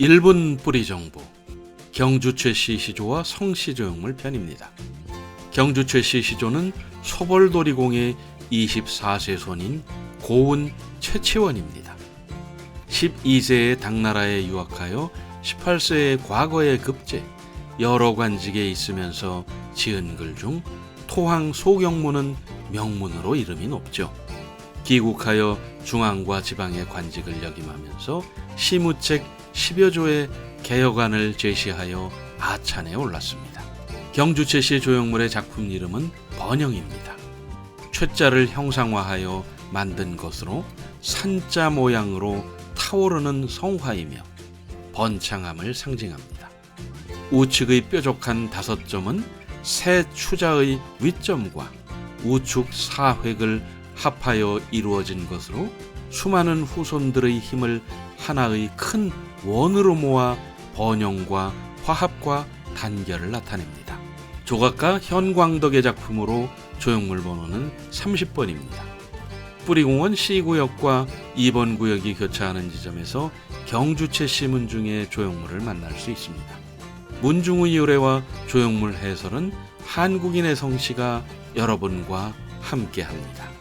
1분 뿌리 정보 경주 최씨 시조와 성씨 조형물 편입니다. 경주 최씨 시조는 소벌도리공의 24세 손인 고운 최치원입니다. 12세에 당나라에 유학하여 18세의 과거에 급제 여러 관직에 있으면서 지은 글 중 토항 소경문은 명문으로 이름이 높죠. 귀국하여 중앙과 지방의 관직을 역임하면서 시무책 10여 조의 개혁안을 제시하여 아찬에 올랐습니다. 경주채시 조형물의 작품 이름은 번영입니다. 최자를 형상화하여 만든 것으로 산자 모양으로 타오르는 성화이며 번창함을 상징합니다. 우측의 뾰족한 다섯 점은 세 추자의 윗점과 우측 사획을 합하여 이루어진 것으로 수많은 후손들의 힘을 하나의 큰 원으로 모아 번영과 화합과 단결을 나타냅니다. 조각가 현광덕의 작품으로 조형물 번호는 30번입니다. 뿌리공원 C구역과 2번 구역이 교차하는 지점에서 경주채 씨 문중의 조형물을 만날 수 있습니다. 문중의 유래와 조형물 해설은 한국인의 성씨가 여러분과 함께합니다.